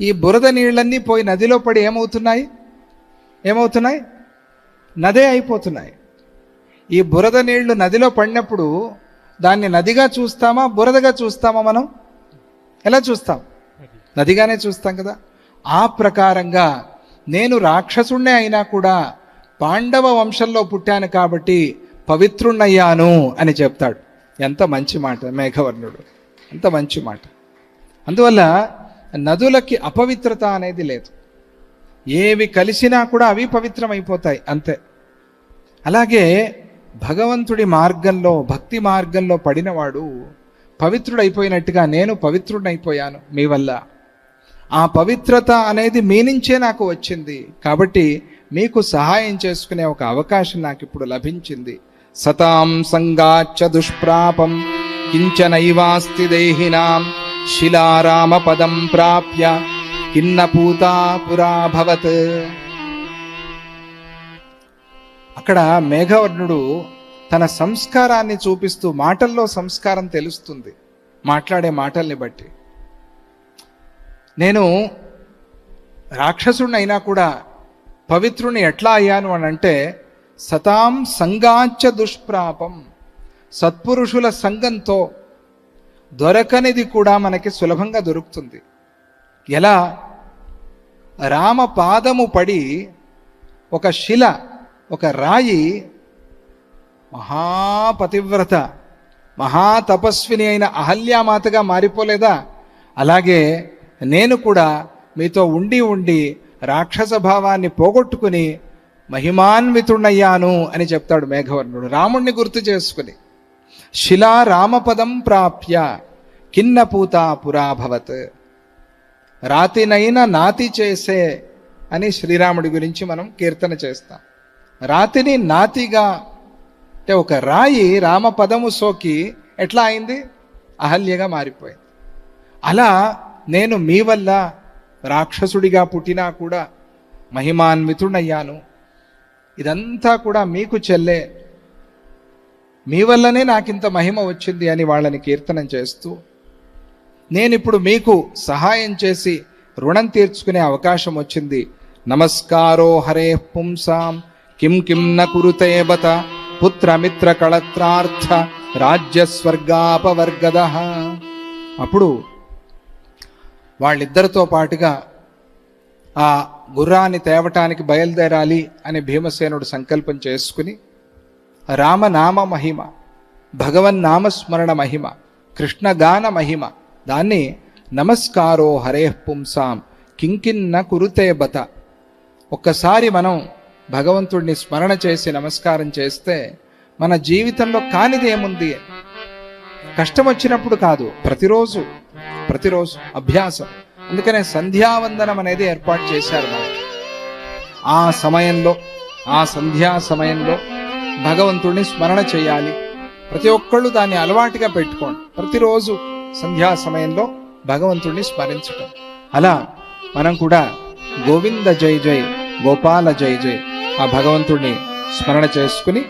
ఈ బురద నీళ్ళన్నీ పోయి నదిలో పడి ఏమవుతున్నాయి? ఏమవుతున్నాయి? నదే అయిపోతున్నాయి. ఈ బురద నీళ్ళు నదిలో పడినప్పుడు దాన్ని నదిగా చూస్తామా బురదగా చూస్తామా మనం? ఎలా చూస్తాం? నదిగానే చూస్తాం కదా. ఆ ప్రకారంగా నేను రాక్షసుణ్ణే అయినా కూడా పాండవ వంశంలో పుట్టాను కాబట్టి పవిత్రుణ్ణయ్యాను అని చెప్తాడు. ఎంత మంచి మాట మేఘవర్ణుడు. ఎంత మంచి మాట. అందువల్ల నదులకి అపవిత్రత అనేది లేదు. ఏవి కలిసినా కూడా అవి పవిత్రమైపోతాయి అంతే. అలాగే భగవంతుడి మార్గంలో భక్తి మార్గంలో పడినవాడు పవిత్రుడైపోయినట్టుగా నేను పవిత్రుడైపోయాను మీ వల్ల. ఆ పవిత్రత అనేది మీ నుంచే నాకు వచ్చింది కాబట్టి మీకు సహాయం చేసుకునే ఒక అవకాశం నాకు ఇప్పుడు లభించింది. సతాం సంగాచ్చ దుష్ప్రాపం కించనైవాస్తి దేహినాం. శిలారామ పదం ప్రాప్య కిన్న పూతా పురాభవత్ అక్కడ మేఘవర్ణుడు తన సంస్కారాన్ని చూపిస్తూ మాటల్లో సంస్కారం తెలుస్తుంది మాట్లాడే మాటల్ని బట్టి. నేను రాక్షసుడిని అయినా కూడా పవిత్రుని ఎట్లా అయ్యాను అని అంటే సతాం సంగాచ దుష్ప్రాపం సత్పురుషుల సంఘంతో దొరకనిది కూడా మనకి సులభంగా దొరుకుతుంది. ఎలా? రామ పాదము పడి ఒక శిల ఒక రాయి మహాపతివ్రత మహాతపస్విని అయిన అహల్యామాతగా మారిపోలేదా? అలాగే నేను కూడా మీతో ఉండి ఉండి రాక్షస భావాన్ని పోగొట్టుకుని మహిమాన్వితుణ్ణయ్యాను అని చెప్తాడు మేఘవర్ణుడు. రాముణ్ణి గుర్తు చేసుకుని. శిలా రామపదం ప్రాప్య కిన్న పురాభవత్ రాతినైన నాతి చేసే అని శ్రీరాముడి గురించి మనం కీర్తన చేస్తాం. రాతిని నాతిగా అంటే ఒక రాయి రామపదము సోకి ఎట్లా అయింది? అహల్యగా మారిపోయింది. అలా నేను మీ వల్ల రాక్షసుడిగా పుట్టినా కూడా మహిమాన్వితుడయ్యాను. ఇదంతా కూడా మీకు చెల్లే మీ వల్లనే నాకింత మహిమ వచ్చింది అని వాళ్ళని కీర్తనం చేస్తూ నేను ఇప్పుడు మీకు సహాయం చేసి రుణం తీర్చుకునే అవకాశం వచ్చింది. నమస్కారో హరే పుంసాం. కిం కిం న కురుతే బత పుత్రమిత్ర కళత్రార్థ. రాజ్య స్వర్గాపవర్గద అప్పుడు వాళ్ళిద్దరితో పాటుగా ఆ గుర్రాన్ని తేవటానికి బయలుదేరాలి అని భీమసేనుడు సంకల్పం చేసుకుని రామనామ మహిమ భగవన్నామస్మరణ మహిమ కృష్ణగాన మహిమ దాన్ని నమస్కారో హరే పుంసాం కింకిన్న కురుతే బత. ఒక్కసారి మనం భగవంతుడిని స్మరణ చేసి నమస్కారం చేస్తే మన జీవితంలో కానిదేముంది కష్టం వచ్చినప్పుడు కాదు ప్రతిరోజు ప్రతిరోజు అభ్యాసం. అందుకనే సంధ్యావందనం అనేది ఏర్పాటు చేశారు మనకి ఆ సమయంలో ఆ సంధ్యా సమయంలో భగవంతుడిని స్మరణ చేయాలి. ప్రతి ఒక్కళ్ళు దాన్ని అలవాటుగా పెట్టుకోండి. ప్రతిరోజు సంధ్యా సమయంలో భగవంతుడిని స్మరించటం. అలా మనం కూడా గోవింద జై జై గోపాల జై జై ఆ భగవంతుడిని స్మరణ చేసుకుని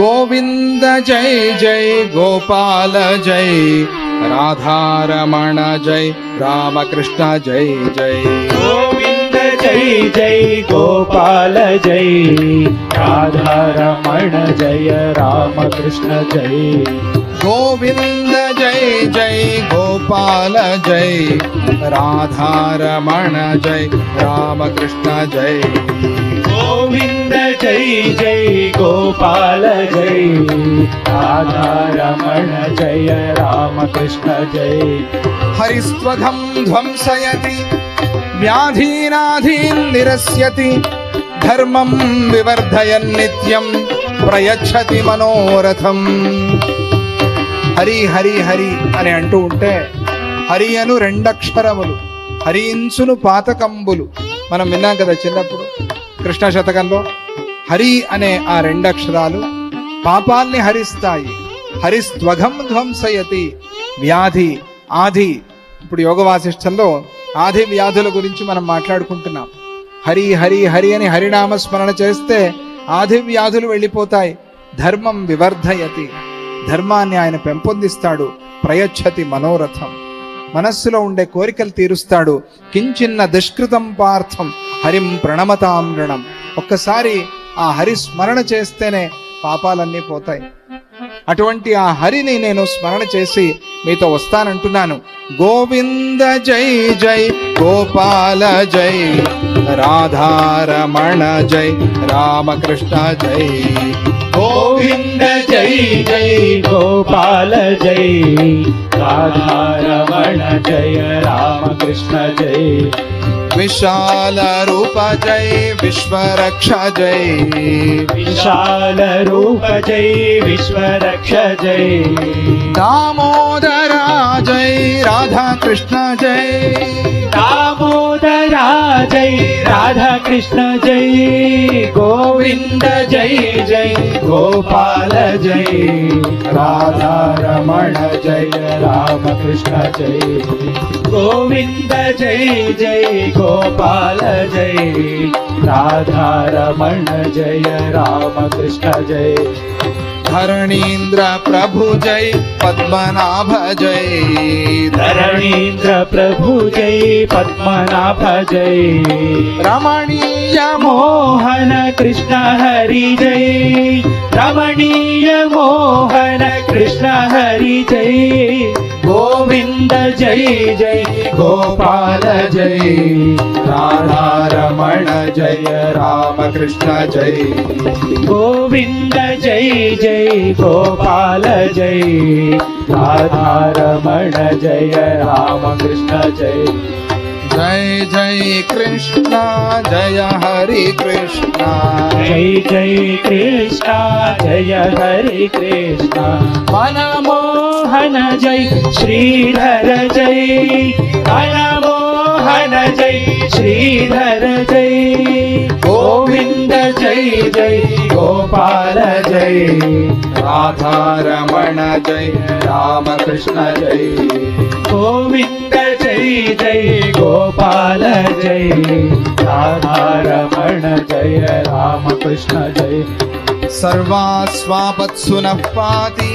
గోవింద జై జై గోపాల జై రాధారమణ జై రామకృష్ణ జై జై గోవింద జై జై గోపాల జై రాధారమణ జయ రామకృష్ణ జై గోవింద జై జై గోపాల జై రాధారమణ జై రామకృష్ణ జై గోవింద జై జై గోపాల జై రాధారమణ జయ రామకృష్ణ జై హరిస్వధం ధ్వంసయతి వ్యాధీనాధీన్ నిరస్యతి ధర్మం వివర్ధయన్ నిత్యం ప్రయచ్చతి మనోరథం హరి హరి హరి అని అంటూ ఉంటే హరి అను రెండక్షరములు హరించును పాతకంబులు. మనం విన్నాం కదా చిన్నప్పుడు కృష్ణ శతకంలో హరి అనే ఆ రెండక్షరాలు పాపాల్ని హరిస్తాయి. హరిస్త్వఘం ధ్వంసయతి వ్యాధి ఆది. ఇప్పుడు యోగ వాసిష్టంలో ఆది వ్యాధుల గురించి మనం మాట్లాడుకుంటున్నాం. హరి హరి హరి అని హరినామ స్మరణ చేస్తే ఆది వ్యాధులు వెళ్ళిపోతాయి. ధర్మం వివర్ధయతి. ధర్మాన్ని ఆయన పెంపొందిస్తాడు. ప్రయచ్చతి మనోరథం. మనస్సులో ఉండే కోరికలు తీరుస్తాడు. కించిన్న దుష్కృతం పార్థం హరిం ప్రణమతామృణం. ఒక్కసారి ఆ హరి స్మరణ చేస్తేనే పాపాలన్నీ పోతాయి. అటువంటి ఆ హరిని నేను స్మరణ చేసి మీతో వస్తానంటున్నాను. గోవింద జై జై గోపాల జై రాధారమణ జై రామకృష్ణ జై. గోవింద జై జై గోపాల జై రాధారమణ జయ రామకృష్ణ జై విశాల రూప జై విశ్వరక్ష జై విశాల రూప జై విశ్వరక్ష జై దామోదరా జై రాధా కృష్ణ జై దామోదరా జై రాధా కృష్ణ జై గోవింద జై జై గోపాల జై రాధారమణ జయ రామకృష్ణ జై గోవింద జై జై గోపాల జై రాధారమణ జయ రామకృష్ణ జై ధరణీంద్ర ప్రభు జై పద్మనాభ జై ధరణీంద్ర ప్రభు జై పద్మనాభ జై రమణీయ మోహన కృష్ణ హరి జై రమణీయ మోహన కృష్ణ హరి జై గోవింద జై జై గోపాల జై రాధారమణ జయ రామకృష్ణ జై గోవింద జై జై గోపాల జై రాధారమణ జయ రామకృష్ణ జై జై జై కృష్ణ జయ హరి కృష్ణ జై జై కృష్ణ జయ హరి కృష్ణ మనమోహన జై శ్రీధర జై మనమోహన జై శ్రీధర జై గోవింద జై జై గోపాల జై రాధారమణ జై రామకృష్ణ జై గోవింద జై జై గోపాల జై రాధారమణ జయ రామకృష్ణ జై సర్వాస్వాపత్సున పాతి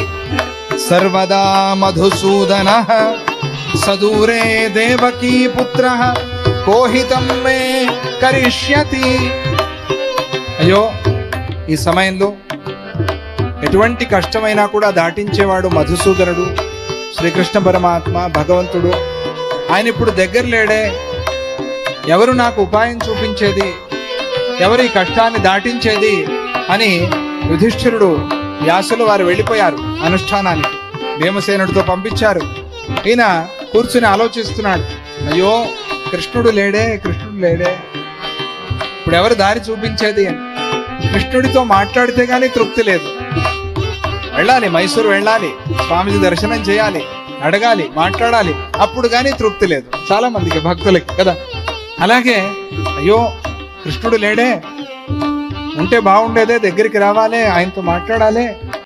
సర్వదా మధుసూదన సదూరే దేవకీ పుత్ర కోహితం మే కరిష్యతి. అయ్యో ఈ సమయంలో ఎటువంటి కష్టమైనా కూడా దాటించేవాడు మధుసూదనుడు శ్రీకృష్ణ పరమాత్మ భగవంతుడు. ఆయన ఇప్పుడు దగ్గర లేడే. ఎవరు నాకు ఉపాయం చూపించేది? ఎవరు ఈ కష్టాన్ని దాటించేది? అని యుధిష్ఠిరుడు వ్యాసులు వారు వెళ్ళిపోయారు అనుష్ఠానానికి. భీమసేనుడితో పంపించారు. ఈయన కూర్చుని ఆలోచిస్తున్నాడు. అయ్యో కృష్ణుడు లేడే కృష్ణుడు లేడే. ఇప్పుడు ఎవరు దారి చూపించేది అని. కృష్ణుడితో మాట్లాడితే గానీ తృప్తి లేదు. వెళ్ళాలి మైసూరు వెళ్ళాలి స్వామిజీ దర్శనం చేయాలి అడగాలి మాట్లాడాలి అప్పుడు కానీ తృప్తి లేదు. చాలా మందికి భక్తులకి కదా? అలాగే అయ్యో కృష్ణుడు లేడే ఉంటే బాగుండేదే దగ్గరికి రావాలి ఆయనతో మాట్లాడాలి.